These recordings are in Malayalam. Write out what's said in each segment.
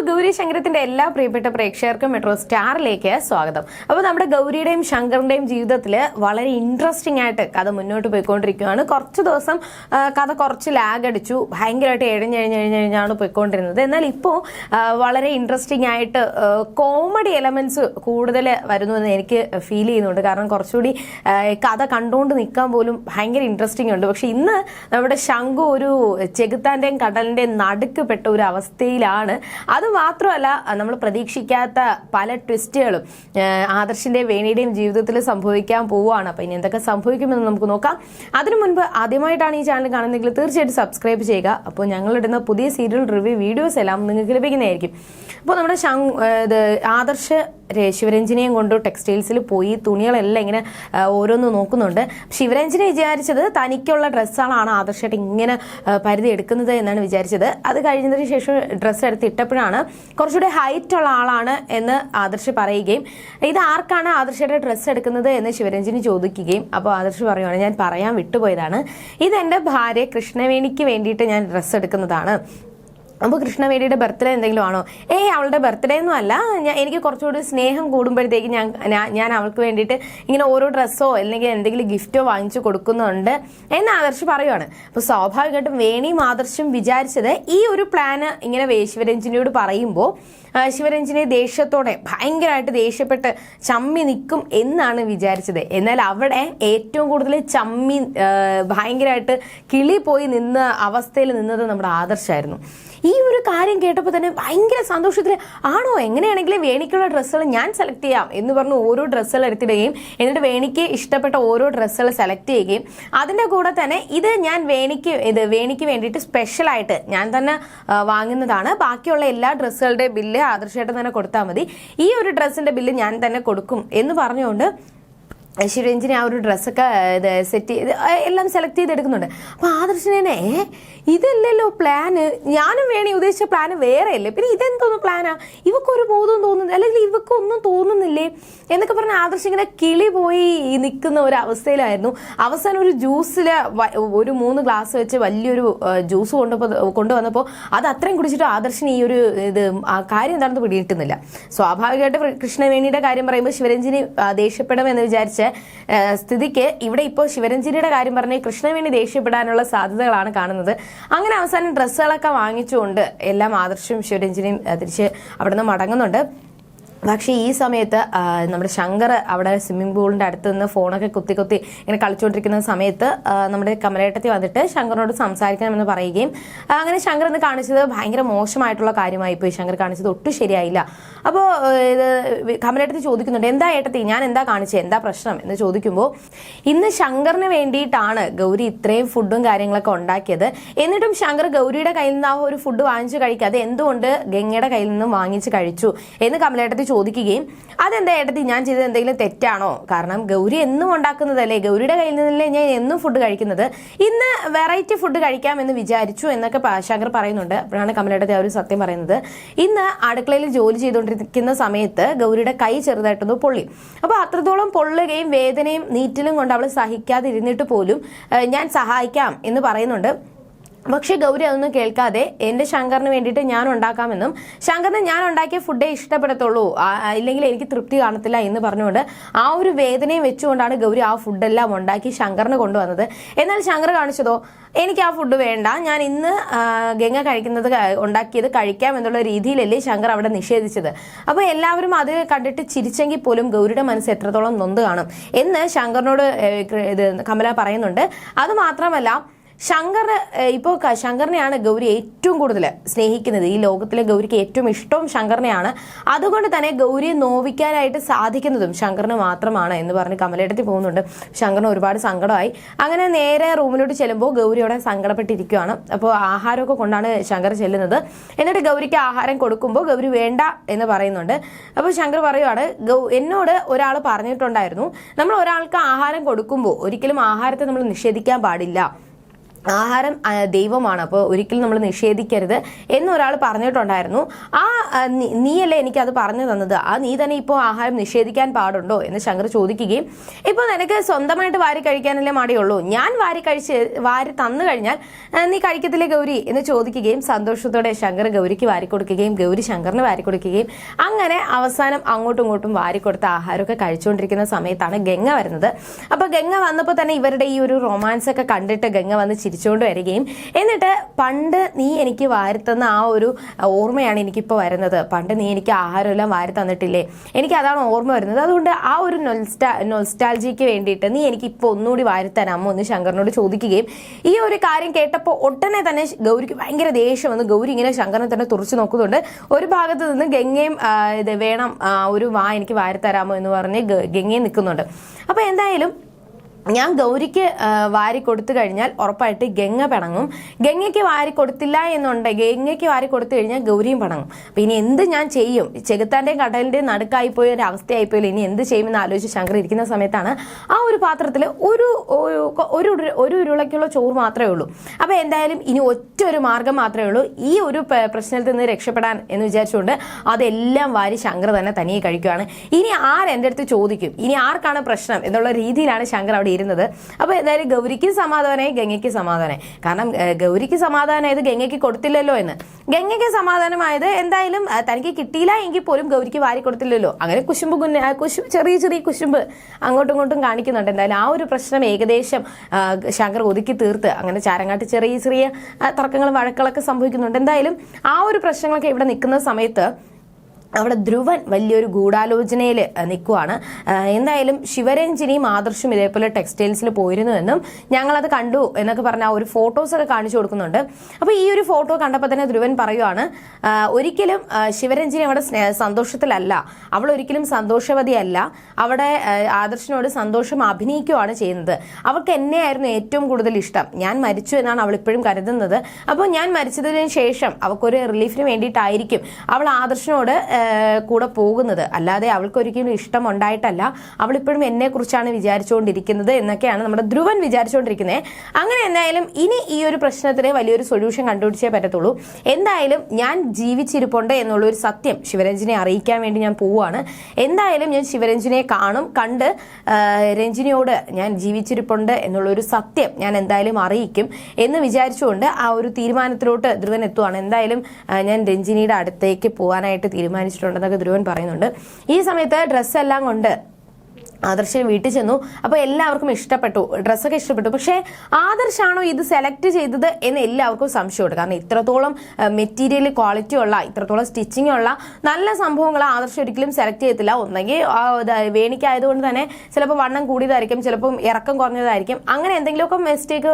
അപ്പോൾ ഗൗരി ശങ്കരത്തിന്റെ എല്ലാ പ്രിയപ്പെട്ട പ്രേക്ഷകർക്കും മെട്രോ സ്റ്റാറിലേക്ക് സ്വാഗതം. അപ്പോൾ നമ്മുടെ ഗൗരിയുടെയും ശങ്കറിന്റെയും ജീവിതത്തിൽ വളരെ ഇൻട്രസ്റ്റിംഗ് ആയിട്ട് കഥ മുന്നോട്ട് പോയിക്കൊണ്ടിരിക്കുകയാണ്. കുറച്ച് ദിവസം കഥ കുറച്ച് ലാഗ് അടിച്ചു. ഭയങ്കരമായിട്ട് എഴഞ്ഞഴിഞ്ഞഴിഞ്ഞാണ് പോയിക്കൊണ്ടിരുന്നത്. എന്നാൽ ഇപ്പോൾ വളരെ ഇൻട്രസ്റ്റിംഗ് ആയിട്ട് കോമഡി എലമെന്റ്സ് കൂടുതൽ വരുന്നു എന്ന് എനിക്ക് ഫീൽ ചെയ്യുന്നുണ്ട്. കാരണം കുറച്ചുകൂടി കഥ കണ്ടുകൊണ്ട് നിൽക്കാൻ പോലും ഭയങ്കര ഇൻട്രസ്റ്റിംഗ് ഉണ്ട്. പക്ഷെ ഇന്ന് നമ്മുടെ ശംഖു ഒരു ചെകുത്താന്റെയും കടലിന്റെയും നടുക്ക് പെട്ട ഒരു അവസ്ഥയിലാണ്. അത് മാത്രമല്ല നമ്മൾ പ്രതീക്ഷിക്കാത്ത പല ട്വിസ്റ്റുകളും ആദർശിന്റെയും വേണിയുടെയും ജീവിതത്തിൽ സംഭവിക്കാൻ പോവുകയാണ്. അപ്പൊ ഇനി എന്തൊക്കെ സംഭവിക്കുമെന്ന് നമുക്ക് നോക്കാം. അതിനു മുൻപ് ആദ്യമായിട്ടാണ് ഈ ചാനൽ കാണുന്നതെങ്കിൽ തീർച്ചയായിട്ടും സബ്സ്ക്രൈബ് ചെയ്യുക. അപ്പോൾ ഞങ്ങളിടുന്ന പുതിയ സീരിയൽ റിവ്യൂ വീഡിയോസ് എല്ലാം നിങ്ങൾക്ക് ലഭിക്കുന്നതായിരിക്കും. അപ്പോൾ നമ്മുടെ ഇത് ആദർശ് ശിവരഞ്ജിനിയും കൊണ്ട് ടെക്സ്റ്റൈൽസിൽ പോയി തുണികളെല്ലാം ഇങ്ങനെ ഓരോന്ന് നോക്കുന്നുണ്ട്. ശിവരഞ്ജിനി വിചാരിച്ചത് തനിക്കുള്ള ഡ്രസ്സുകളാണ് ആദർശമായിട്ട് ഇങ്ങനെ പരിധി എടുക്കുന്നത് എന്നാണ് വിചാരിച്ചത്. അത് കഴിഞ്ഞതിന് ശേഷം ഡ്രസ്സ് എടുത്ത് ഇട്ടപ്പോഴാണ് കുറച്ചുകൂടി ഹൈറ്റ് ഉള്ള ആളാണ് എന്ന് ആദർശ് പറയുകയും ഇത് ആർക്കാണ് ആദർശയുടെ ഡ്രസ്സ് എടുക്കുന്നത് എന്ന് ശിവരഞ്ജിനി ചോദിക്കുകയും അപ്പോൾ ആദർശ് പറയുവാണ് ഞാൻ പറയാൻ വിട്ടുപോയതാണ്. ഇത് എന്റെ ഭാര്യ കൃഷ്ണവേണിക്ക് വേണ്ടിയിട്ട് ഞാൻ ഡ്രസ്സ് എടുക്കുന്നതാണ്. അപ്പോൾ കൃഷ്ണവേടിയുടെ ബർത്ത്ഡേ എന്തെങ്കിലും ആണോ? ഏയ് അവളുടെ ബർത്ത്ഡേ ഒന്നും അല്ല. ഞാൻ എനിക്ക് കുറച്ചുകൂടി സ്നേഹം കൂടുമ്പോഴത്തേക്ക് ഞാൻ ഞാൻ- അവൾക്ക് വേണ്ടിയിട്ട് ഇങ്ങനെ ഓരോ ഡ്രസ്സോ അല്ലെങ്കിൽ എന്തെങ്കിലും ഗിഫ്റ്റോ വാങ്ങിച്ചു കൊടുക്കുന്നുണ്ട് എന്ന് ആദർശ് പറയുവാണ്. അപ്പോൾ സ്വാഭാവികമായിട്ടും വേണിയും ആദർശും വിചാരിച്ചത് ഈ ഒരു പ്ലാന് ഇങ്ങനെ ശിവരഞ്ജിനിയോട് പറയുമ്പോൾ ശിവരഞ്ജിനെ ദേഷ്യത്തോടെ ഭയങ്കരമായിട്ട് ദേഷ്യപ്പെട്ട് ചമ്മി നിൽക്കും എന്നാണ് വിചാരിച്ചത്. എന്നാൽ അവിടെ ഏറ്റവും കൂടുതൽ ചമ്മി ഭയങ്കരമായിട്ട് കിളി പോയി നിന്ന അവസ്ഥയിൽ നിന്നത് നമ്മുടെ ആദർശമായിരുന്നു ഈ ഒരു കാര്യം കേട്ടപ്പോൾ തന്നെ ഭയങ്കര സന്തോഷത്തിൽ ആണോ എങ്ങനെയാണെങ്കിലും വേണിക്കുള്ള ഡ്രസ്സുകൾ ഞാൻ സെലക്ട് ചെയ്യാം എന്ന് പറഞ്ഞ് ഓരോ ഡ്രസ്സുകൾ എടുത്തിടുകയും എന്നിട്ട് വേണിക്ക് ഇഷ്ടപ്പെട്ട ഓരോ ഡ്രസ്സുകൾ സെലക്ട് ചെയ്യുകയും. അതിന്റെ കൂടെ തന്നെ ഇത് ഞാൻ വേണിക്ക് ഇത് വേണിക്ക് വേണ്ടിയിട്ട് സ്പെഷ്യലായിട്ട് ഞാൻ തന്നെ വാങ്ങുന്നതാണ്. ബാക്കിയുള്ള എല്ലാ ഡ്രസ്സുകളുടെ ബില്ല് ആദർശമായിട്ട് തന്നെ കൊടുത്താൽ മതി. ഈ ഒരു ഡ്രസ്സിന്റെ ബില്ല് ഞാൻ തന്നെ കൊടുക്കും എന്ന് പറഞ്ഞുകൊണ്ട് ശിവരഞ്ജിനി ആ ഒരു ഡ്രസ്സൊക്കെ ഇത് സെറ്റ് ചെയ്ത് എല്ലാം സെലക്ട് ചെയ്തെടുക്കുന്നുണ്ട്. അപ്പൊ ആദർശനെ ഇതല്ലല്ലോ പ്ലാന് ഞാനും വേണി ഉദ്ദേശിച്ച പ്ലാന് വേറെ അല്ലേ പിന്നെ ഇതെന്തോന്ന് പ്ലാനാ ഇവക്കൊരു ബോധം തോന്നുന്നില്ല. അല്ലെങ്കിൽ ഇവക്കൊന്നും തോന്നുന്നില്ലേ? എന്നൊക്കെ പറഞ്ഞ ആദർശ് ഇങ്ങനെ കിളി പോയി നിൽക്കുന്ന ഒരു അവസ്ഥയിലായിരുന്നു. അവസാനം ഒരു ജ്യൂസിൽ ഒരു മൂന്ന് ഗ്ലാസ് വെച്ച് വലിയൊരു ജ്യൂസ് കൊണ്ടുപോ കൊണ്ടുവന്നപ്പോൾ അത് അത്രയും കുടിച്ചിട്ട് ആദർശിന് ഈ ഒരു ഇത് കാര്യം എന്താണെന്ന് പിടികിട്ടുന്നില്ല. സ്വാഭാവികമായിട്ട് കൃഷ്ണവേണിയുടെ കാര്യം പറയുമ്പോൾ ശിവരഞ്ജിനി ദേഷ്യപ്പെടുമെന്ന് വിചാരിച്ച ആ, സ്ഥിതിക്ക് ഇവിടെ ഇപ്പോൾ ശിവരഞ്ജിനിയുടെ കാര്യം പറഞ്ഞ് കൃഷ്ണവേണി ദേഷ്യപ്പെടാനുള്ള സാധ്യതകളാണ് കാണുന്നത്. അങ്ങനെ അവസാനം ഡ്രസ്സുകളൊക്കെ വാങ്ങിച്ചുകൊണ്ട് എല്ലാം ആദർശവും ശിവരഞ്ജിനിയും തിരിച്ച് അവിടെ നിന്ന് മടങ്ങുന്നുണ്ട്. പക്ഷേ ഈ സമയത്ത് നമ്മുടെ ശങ്കർ അവിടെ സ്വിമ്മിംഗ് പൂളിന്റെ അടുത്ത് നിന്ന് ഫോണൊക്കെ കുത്തി കുത്തി ഇങ്ങനെ കളിച്ചുകൊണ്ടിരിക്കുന്ന സമയത്ത് നമ്മുടെ കമലേട്ടത്തി വന്നിട്ട് ശങ്കറിനോട് സംസാരിക്കണമെന്ന് പറയുകയും അങ്ങനെ ശങ്കർ ഇന്ന് കാണിച്ചത് ഭയങ്കര മോശമായിട്ടുള്ള കാര്യമായി പോയി ശങ്കർ കാണിച്ചത് ഒട്ടും ശരിയായില്ല. അപ്പോൾ ഇത് കമലേട്ടത്തി ചോദിക്കുന്നുണ്ട് എന്താ ഏട്ടത്തി ഞാൻ എന്താ കാണിച്ചത് എന്താ പ്രശ്നം? എന്ന് ചോദിക്കുമ്പോൾ ഇന്ന് ശങ്കറിന് വേണ്ടിയിട്ടാണ് ഗൗരി ഇത്രയും ഫുഡും കാര്യങ്ങളൊക്കെ ഉണ്ടാക്കിയത്. എന്നിട്ടും ശങ്കർ ഗൗരിയുടെ കയ്യിൽ നിന്ന് ആ ഒരു ഫുഡ് വാങ്ങിച്ചു കഴിക്കാതെ എന്തുകൊണ്ട് ഗംഗയുടെ കയ്യിൽ നിന്നും വാങ്ങിച്ച് കഴിച്ചു? എന്ന് കമലേട്ടത്തി ചോദിക്കുകയും അതെന്താ ഏട്ടത്തി ഞാൻ ചെയ്തത് എന്തെങ്കിലും തെറ്റാണോ? കാരണം ഗൗരി എന്നും ഉണ്ടാക്കുന്നതല്ലേ? ഗൗരിയുടെ കയ്യിൽ നിന്നല്ലേ ഞാൻ എന്നും ഫുഡ് കഴിക്കുന്നത്? ഇന്ന് വെറൈറ്റി ഫുഡ് കഴിക്കാമെന്ന് വിചാരിച്ചു എന്നൊക്കെ ശങ്കർ പറയുന്നുണ്ട്. അപ്പോഴാണ് കമലേട്ടത്തി ആ ഒരു സത്യം പറയുന്നത്. ഇന്ന് അടുക്കളയിൽ ജോലി ചെയ്തുകൊണ്ടിരിക്കുന്ന സമയത്ത് ഗൗരിയുടെ കൈ ചെറുതായിട്ടൊന്ന് പൊള്ളി. അപ്പോൾ അത്രത്തോളം പൊള്ളുകയും വേദനയും നീറ്റിലും കൊണ്ട് അവൾ സഹിക്കാതിരുന്നിട്ട് പോലും ഞാൻ സഹായിക്കാം എന്ന് പറയുന്നുണ്ട്. പക്ഷെ ഗൗരി അതൊന്നും കേൾക്കാതെ എന്റെ ശങ്കറിന് വേണ്ടിയിട്ട് ഞാൻ ഉണ്ടാക്കാമെന്നും ശങ്കറിന് ഞാൻ ഉണ്ടാക്കിയ ഫുഡേ ഇഷ്ടപ്പെടത്തുള്ളൂ ഇല്ലെങ്കിൽ എനിക്ക് തൃപ്തി കാണത്തില്ല എന്ന് പറഞ്ഞുകൊണ്ട് ആ ഒരു വേദനയും വെച്ചുകൊണ്ടാണ് ഗൗരി ആ ഫുഡെല്ലാം ഉണ്ടാക്കി ശങ്കറിന് കൊണ്ടുവന്നത്. എന്നാൽ ശങ്കർ കാണിച്ചതോ എനിക്ക് ആ ഫുഡ് വേണ്ട ഞാൻ ഇന്ന് ഗംഗ കഴിക്കുന്നത് ഉണ്ടാക്കിയത് കഴിക്കാം എന്നുള്ള രീതിയിലല്ലേ ശങ്കർ അവിടെ നിഷേധിച്ചത്. അപ്പോൾ എല്ലാവരും അത് കണ്ടിട്ട് ചിരിച്ചെങ്കിൽ പോലും ഗൗരിയുടെ മനസ്സ് എത്രത്തോളം നൊന്ത് കാണും. എന്ന് ശങ്കറിനോട് ഇത് കമല പറയുന്നുണ്ട്. അത് മാത്രമല്ല ശങ്കർ ഇപ്പോൾ ശങ്കറിനെയാണ് ഗൗരി ഏറ്റവും കൂടുതൽ സ്നേഹിക്കുന്നത്. ഈ ലോകത്തിലെ ഗൗരിക്ക് ഏറ്റവും ഇഷ്ടവും ശങ്കറിനെയാണ്. അതുകൊണ്ട് തന്നെ ഗൗരിയെ നോവിക്കാനായിട്ട് സാധിക്കുന്നതും ശങ്കറിന് മാത്രമാണ് എന്ന് പറഞ്ഞ് കമലേട്ടത്തിൽ പോകുന്നുണ്ട്. ശങ്കറിന് ഒരുപാട് സങ്കടമായി. അങ്ങനെ നേരെ റൂമിലോട്ട് ചെല്ലുമ്പോൾ ഗൗരി അവിടെ സങ്കടപ്പെട്ടിരിക്കുകയാണ് അപ്പോൾ ആഹാരമൊക്കെ കൊണ്ടാണ് ശങ്കർ ചെല്ലുന്നത്. എന്നിട്ട് ഗൗരിക്ക് ആഹാരം കൊടുക്കുമ്പോൾ ഗൗരി വേണ്ട എന്ന് പറയുന്നുണ്ട്. അപ്പോൾ ശങ്കർ പറയുവാണ് എന്നോട് ഒരാൾ പറഞ്ഞിട്ടുണ്ടായിരുന്നു. നമ്മൾ ഒരാൾക്ക് ആഹാരം കൊടുക്കുമ്പോൾ ഒരിക്കലും ആഹാരത്തെ നമ്മൾ നിഷേധിക്കാൻ പാടില്ല. ആഹാരം ദൈവമാണ്. അപ്പോൾ ഒരിക്കലും നമ്മൾ നിഷേധിക്കരുത് എന്നൊരാൾ പറഞ്ഞിട്ടുണ്ടായിരുന്നു. ആ ആ, എനിക്ക് നീയല്ലേ എനിക്കത് പറഞ്ഞു തന്നത്? ആ നീ തന്നെ ഇപ്പോൾ ആഹാരം നിഷേധിക്കാൻ പാടുണ്ടോ? എന്ന് ശങ്കർ ചോദിക്കുകയും ഇപ്പോൾ നിനക്ക് സ്വന്തമായിട്ട് വാരി കഴിക്കാനല്ലേ മടിയുള്ളൂ? ഞാൻ വാരി കഴിച്ച് വാരി തന്നു കഴിഞ്ഞാൽ നീ കഴിക്കത്തില്ലേ ഗൗരി? എന്ന് ചോദിക്കുകയും സന്തോഷത്തോടെ ശങ്കർ ഗൗരിക്ക് വാരി കൊടുക്കുകയും ഗൗരി ശങ്കറിന് വാരി കൊടുക്കുകയും അങ്ങനെ അവസാനം അങ്ങോട്ടും ഇങ്ങോട്ടും വാരി കൊടുത്ത ആഹാരമൊക്കെ കഴിച്ചുകൊണ്ടിരിക്കുന്ന സമയത്താണ് ഗംഗ വരുന്നത്. അപ്പോൾ ഗംഗ വന്നപ്പോൾ തന്നെ ഇവരുടെ ഈ ഒരു റൊമാൻസ് ഒക്കെ കണ്ടിട്ട് ഗംഗ വന്ന് ചിരിച്ചുകൊണ്ട് വരികയും. എന്നിട്ട് പണ്ട് നീ എനിക്ക് വാരിത്തന്ന ആ ഒരു ഓർമ്മയാണ് എനിക്കിപ്പോൾ വരുന്നത്. പണ്ട് നീ എനിക്ക് ആഹാരമെല്ലാം വാരി തന്നിട്ടില്ലേ? എനിക്ക് അതാണ് ഓർമ്മ വരുന്നത്. അതുകൊണ്ട് ആ ഒരു നൊൽസ്റ്റാ നൊൽസ്റ്റാൾജിക്ക് വേണ്ടിയിട്ട് നീ എനിക്ക് ഇപ്പോൾ ഒന്നുകൂടി വാരിത്തരാമോ എന്ന് ശങ്കറിനോട് ചോദിക്കുകയും. ഈ ഒരു കാര്യം കേട്ടപ്പോൾ ഒട്ടനെ തന്നെ ഗൗരിക്ക് ഭയങ്കര ദേഷ്യം വന്ന്. ഗൗരി ഇങ്ങനെ ശങ്കറിനെ തന്നെ തുറച്ചു നോക്കുന്നുണ്ട്. ഒരു ഭാഗത്ത് നിന്ന് ഗംഗയും ഇത് വേണം ഒരു വാ എനിക്ക് വാരിത്തരാമോ എന്ന് പറഞ്ഞ് ഗംഗയും നിൽക്കുന്നുണ്ട്. അപ്പോൾ എന്തായാലും ഞാൻ ഗൗരിക്ക് വാരി കൊടുത്തു കഴിഞ്ഞാൽ ഉറപ്പായിട്ട് ഗംഗ പിണങ്ങും. ഗംഗയ്ക്ക് വാരി കൊടുത്തില്ല എന്നുണ്ടെങ്കിൽ ഗംഗയ്ക്ക് വാരി കൊടുത്തു കഴിഞ്ഞാൽ ഗൗരിയും പിണങ്ങും. അപ്പം ഇനി എന്ത് ഞാൻ ചെയ്യും? ചെകുത്താന്റെയും കടലിന്റെയും നടുക്കായി പോയ ഒരു അവസ്ഥയായിപ്പോയി ഇനി എന്ത് ചെയ്യുമെന്ന് ആലോചിച്ച് ശങ്കർ ഇരിക്കുന്ന സമയത്താണ് ആ ഒരു പാത്രത്തിൽ ഒരു ഒരു ഒരു ഉരുളയ്ക്കുള്ള ചോറ് മാത്രമേ ഉള്ളൂ. അപ്പോൾ എന്തായാലും ഇനി ഒറ്റ ഒരു മാർഗം മാത്രമേ ഉള്ളൂ. ഈ ഒരു പ്രശ്നത്തിൽ നിന്ന് രക്ഷപ്പെടാൻ എന്ന് വിചാരിച്ചുകൊണ്ട് അതെല്ലാം വാരി ശങ്കർ തന്നെ തനിയെ കഴിക്കുകയാണ് ഇനി ആരെന്റെ അടുത്ത് ചോദിക്കും? ഇനി ആർക്കാണ് പ്രശ്നം എന്നുള്ള രീതിയിലാണ് ശങ്കർ അവിടെ ഇരുന്നത് അപ്പോൾ എന്തായാലും ഗൗരിക്ക് സമാധാനമായി ഗംഗയ്ക്ക് സമാധാനമായി കാരണം ഗൗരിക്ക് സമാധാനമായത് ഗംഗയ്ക്ക് കൊടുത്തില്ലല്ലോ എന്ന്. ഗംഗയ്ക്ക് സമാധാനമായത് എന്തായാലും തനിക്ക് കിട്ടിയില്ല എങ്കിൽ പോലും ഗൗരിക്ക് വാരി കൊടുത്തില്ലല്ലോ. അങ്ങനെ കുശുമ്പ് കുന്ന കുശു ചെറിയ ചെറിയ കുശുമ്പ് അങ്ങോട്ടും ഇങ്ങോട്ടും കാണിക്കുന്നുണ്ട്. എന്തായാലും ആ ഒരു പ്രശ്നം ഏകദേശം ശങ്കർ ഒതുക്കി തീർത്ത്. അങ്ങനെ ചാരങ്ങാട്ട് ചെറിയ ചെറിയ തർക്കങ്ങളും വഴക്കുകളൊക്കെ സംഭവിക്കുന്നുണ്ട്. എന്തായാലും ആ ഒരു പ്രശ്നങ്ങളൊക്കെ ഇവിടെ നിൽക്കുന്ന സമയത്ത് അവിടെ ധ്രുവൻ വലിയൊരു ഗൂഢാലോചനയിൽ നിൽക്കുവാണ്. എന്തായാലും ശിവരഞ്ജിനിയും ആദർശും ഇതേപോലെ ടെക്സ്റ്റൈൽസിൽ പോയിരുന്നു എന്നും ഞങ്ങളത് കണ്ടു എന്നൊക്കെ പറഞ്ഞ ആ ഒരു ഫോട്ടോസ് ഒക്കെ കാണിച്ചു കൊടുക്കുന്നുണ്ട്. അപ്പോൾ ഈ ഒരു ഫോട്ടോ കണ്ടപ്പോൾ തന്നെ ധ്രുവൻ പറയുവാണ് ഒരിക്കലും ശിവരഞ്ജിനി അവിടെ സ്നേ- സന്തോഷത്തിലല്ല. അവൾ ഒരിക്കലും സന്തോഷവതിയല്ല. അവിടെ ആദർശിനോട് സന്തോഷം അഭിനയിക്കുകയാണ് ചെയ്യുന്നത്. അവൾക്ക് എന്നെയായിരുന്നു ഏറ്റവും കൂടുതൽ ഇഷ്ടം. ഞാൻ മരിച്ചു എന്നാണ് അവൾ ഇപ്പോഴും കരുതുന്നത്. അപ്പോൾ ഞാൻ മരിച്ചതിന് ശേഷം അവൾക്കൊരു റിലീഫിന് വേണ്ടിയിട്ടായിരിക്കും അവൾ ആദർശിനോട് കൂടെ പോകുന്നത്. അല്ലാതെ അവൾക്ക് ഒരിക്കലും ഇഷ്ടം ഉണ്ടായിട്ടല്ല അവൾ ഇപ്പോഴും എന്നെ കുറിച്ചാണ് വിചാരിച്ചുകൊണ്ടിരിക്കുന്നത് എന്നൊക്കെയാണ് നമ്മുടെ ധ്രുവൻ വിചാരിച്ചുകൊണ്ടിരിക്കുന്നത്. അങ്ങനെ എന്തായാലും ഇനി ഈ ഒരു പ്രശ്നത്തിന് വലിയൊരു സൊല്യൂഷൻ കണ്ടുപിടിച്ചേ പറ്റത്തുള്ളൂ. എന്തായാലും ഞാൻ ജീവിച്ചിരിപ്പുണ്ട് എന്നുള്ള ഒരു സത്യം ശിവരഞ്ജിനെ അറിയിക്കാൻ വേണ്ടി ഞാൻ പോവുകയാണ്. എന്തായാലും ഞാൻ ശിവരഞ്ജിനെ കാണും കണ്ട് രഞ്ജിനിയോട് ഞാൻ ജീവിച്ചിരിപ്പുണ്ട് എന്നുള്ള ഒരു സത്യം ഞാൻ എന്തായാലും അറിയിക്കും എന്ന് വിചാരിച്ചുകൊണ്ട് ആ ഒരു തീരുമാനത്തിലോട്ട് ധ്രുവൻ എത്തുവാണ്. എന്തായാലും ഞാൻ രഞ്ജിനിയുടെ അടുത്തേക്ക് പോകാനായിട്ട് തീരുമാനിച്ചിട്ടുണ്ടെന്നൊക്കെ ധ്രുവൻ പറയുന്നുണ്ട്. ഈ സമയത്ത് ഡ്രസ്സെല്ലാം കൊണ്ട് ആദർശ് വീട്ടിൽ ചെന്നു. അപ്പോൾ എല്ലാവർക്കും ഇഷ്ടപ്പെട്ടു. ഡ്രസ്സൊക്കെ ഇഷ്ടപ്പെട്ടു. പക്ഷേ ആദർശാണോ ഇത് സെലക്ട് ചെയ്തത് എന്ന് എല്ലാവർക്കും സംശയമുണ്ട്. കാരണം ഇത്രത്തോളം മെറ്റീരിയൽ ക്വാളിറ്റി ഉള്ള ഇത്രത്തോളം സ്റ്റിച്ചിങ് ഉള്ള നല്ല സംഭവങ്ങൾ ആദർശ ഒരിക്കലും സെലക്ട് ചെയ്യത്തില്ല ഒന്നെങ്കിൽ വേണിക്കായതുകൊണ്ട് തന്നെ ചിലപ്പോൾ വണ്ണം കൂടിയതായിരിക്കും ചിലപ്പം ഇറക്കം കുറഞ്ഞതായിരിക്കും. അങ്ങനെ എന്തെങ്കിലുമൊക്കെ മിസ്റ്റേക്ക്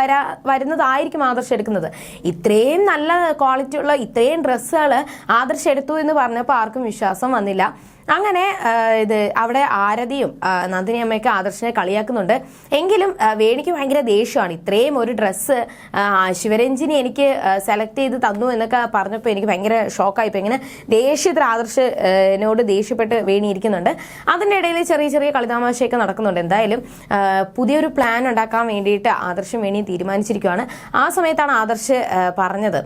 വരാ വരുന്നതായിരിക്കും ആദർശം എടുക്കുന്നത്. ഇത്രയും നല്ല ക്വാളിറ്റി ഉള്ള ഇത്രയും ഡ്രസ്സുകൾ ആദർശം എടുത്തു എന്ന് പറഞ്ഞപ്പോൾ ആർക്കും വിശ്വാസം വന്നില്ല. അങ്ങനെ ഇത് അവിടെ ആരതിയും നന്ദിനി അമ്മയൊക്കെ ആദർശനെ കളിയാക്കുന്നുണ്ട്. എങ്കിലും വേണിക്ക് ഭയങ്കര ദേഷ്യമാണ്. ഇത്രയും ഒരു ഡ്രസ്സ് ശിവരഞ്ജിനി എനിക്ക് സെലക്ട് ചെയ്ത് തന്നു എന്നൊക്കെ പറഞ്ഞപ്പോൾ എനിക്ക് ഭയങ്കര ഷോക്കായി ഇപ്പം ഇങ്ങനെ ദേഷ്യത്തിൽ ആദർശ് ആദർശനോട് ദേഷ്യപ്പെട്ട് വേണി ഇരിക്കുന്നുണ്ട്. അതിന്റെ ഇടയിൽ ചെറിയ ചെറിയ കളിതാമാശയൊക്കെ നടക്കുന്നുണ്ട്. എന്തായാലും പുതിയൊരു പ്ലാൻ ഉണ്ടാക്കാൻ വേണ്ടിയിട്ട് ആദർശം വേണി തീരുമാനിച്ചിരിക്കുകയാണ് ആ സമയത്താണ് ആദർശ് പറഞ്ഞത്.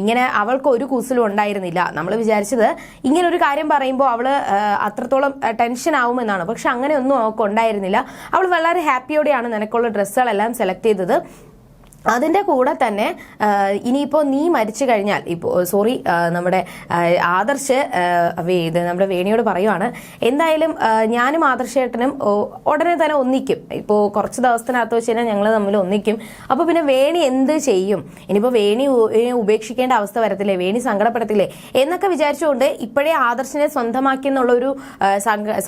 ഇങ്ങനെ അവൾക്ക് ഒരു കൂസലും ഉണ്ടായിരുന്നില്ല. നമ്മൾ വിചാരിച്ചത് ഇങ്ങനൊരു കാര്യം പറയുമ്പോൾ അവൾ ആ, അത്രത്തോളം ടെൻഷൻ ആവുമെന്നാണ്. പക്ഷെ അങ്ങനെയൊന്നും അവൾക്ക് ഉണ്ടായിരുന്നില്ല അവൾ വളരെ ഹാപ്പിയോടെയാണ് നിനക്കുള്ള ഡ്രസ്സുകളെല്ലാം സെലക്ട് ചെയ്തത്. അതിന്റെ കൂടെ തന്നെ ഇനിയിപ്പോൾ നീ മരിച്ചു കഴിഞ്ഞാൽ ഇപ്പോൾ സോറി നമ്മുടെ ആദർശ് ഇത് നമ്മുടെ വേണിയോട് പറയുവാണ് എന്തായാലും ഞാനും ആദർശേട്ടനും ഉടനെ തന്നെ ഒന്നിക്കും. ഇപ്പോൾ കുറച്ച് ദിവസത്തിനകത്ത് വെച്ച് കഴിഞ്ഞാൽ ഞങ്ങൾ തമ്മിൽ ഒന്നിക്കും. അപ്പോൾ പിന്നെ വേണി എന്ത് ചെയ്യും? ഇനിയിപ്പോൾ വേണി ഉപേക്ഷിക്കേണ്ട അവസ്ഥ വരത്തില്ലേ? വേണി സങ്കടപ്പെടത്തില്ലേ? എന്നൊക്കെ വിചാരിച്ചുകൊണ്ട് ഇപ്പോഴേ ആദർശിനെ സ്വന്തമാക്കി എന്നുള്ളൊരു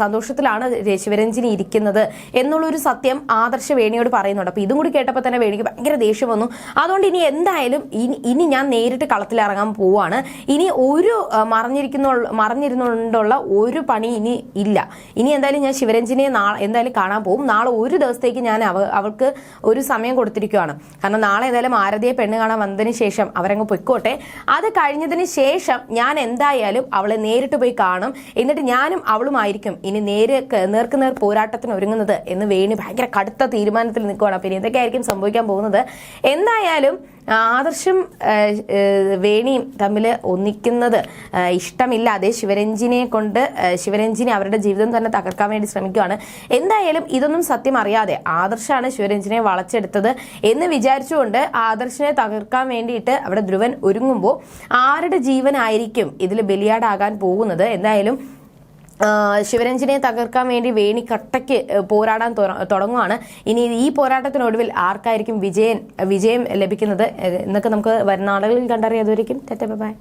സന്തോഷത്തിലാണ് ശിവരഞ്ജിനി ഇരിക്കുന്നത് എന്നുള്ളൊരു സത്യം ആദർശ വേണിയോട് പറയുന്നുണ്ട്. അപ്പോൾ ഇതും കൂടി കേട്ടപ്പോൾ തന്നെ വേണിക്ക് ഭയങ്കര ദേഷ്യം വന്നു. അതുകൊണ്ട് ഇനി എന്തായാലും ഇനി ഇനി ഞാൻ നേരിട്ട് കളത്തിലിറങ്ങാൻ പോവാണ്. ഇനി ഒരു മറിഞ്ഞിരിക്കുന്ന മറഞ്ഞിരുന്നുകൊണ്ടുള്ള ഒരു പണി ഇനി ഇല്ല. ഇനി എന്തായാലും ഞാൻ ശിവരഞ്ജിനെ നാളെ എന്തായാലും കാണാൻ പോകും നാളെ ഒരു ദിവസത്തേക്ക് ഞാൻ അവ അവൾക്ക് ഒരു സമയം കൊടുത്തിരിക്കുകയാണ് കാരണം നാളെ എന്തായാലും ആരതിയെ പെണ്ണ് കാണാൻ വന്നതിന് ശേഷം അവരങ്ങ് പൊയ്ക്കോട്ടെ. അത് കഴിഞ്ഞതിന് ശേഷം ഞാൻ എന്തായാലും അവളെ നേരിട്ട് പോയി കാണും. എന്നിട്ട് ഞാനും അവളുമായിരിക്കും ഇനി നേര് നേർക്ക് നേർ പോരാട്ടത്തിന് ഒരുങ്ങുന്നത് എന്ന് വേണി ഭയങ്കര കടുത്ത തീരുമാനത്തിൽ നിൽക്കുകയാണ് പിന്നെ എന്തൊക്കെയായിരിക്കും സംഭവിക്കാൻ പോകുന്നത്? എന്തായാലും ആദർശം വേണിയും തമ്മിൽ ഒന്നിക്കുന്നത് ഇഷ്ടമില്ല. അതേ ശിവരഞ്ജിനെ കൊണ്ട് ശിവരഞ്ജിനെ അവരുടെ ജീവിതം തന്നെ തകർക്കാൻ വേണ്ടി ശ്രമിക്കുകയാണ്. എന്തായാലും ഇതൊന്നും സത്യം അറിയാതെ ആദർശാണ് ശിവരഞ്ജിനെ വളച്ചെടുത്തത് എന്ന് വിചാരിച്ചുകൊണ്ട് ആദർശിനെ തകർക്കാൻ വേണ്ടിയിട്ട് അവിടെ ധ്രുവൻ ഒരുങ്ങുമ്പോൾ ആരുടെ ജീവനായിരിക്കും ഇതിൽ ബലിയാടാകാൻ പോകുന്നത്? എന്തായാലും ശിവരഞ്ജനെ തകർക്കാൻ വേണ്ടി വേണി കട്ടയ്ക്ക് പോരാടാൻ തുടങ്ങുകയാണ് ഇനി ഈ പോരാട്ടത്തിനൊടുവിൽ ആർക്കായിരിക്കും വിജയൻ വിജയം ലഭിക്കുന്നത്? എന്നൊക്കെ നമുക്ക് വരുന്ന ആളുകളിൽ കണ്ടറിയാതുവരിക്കും ബൈ.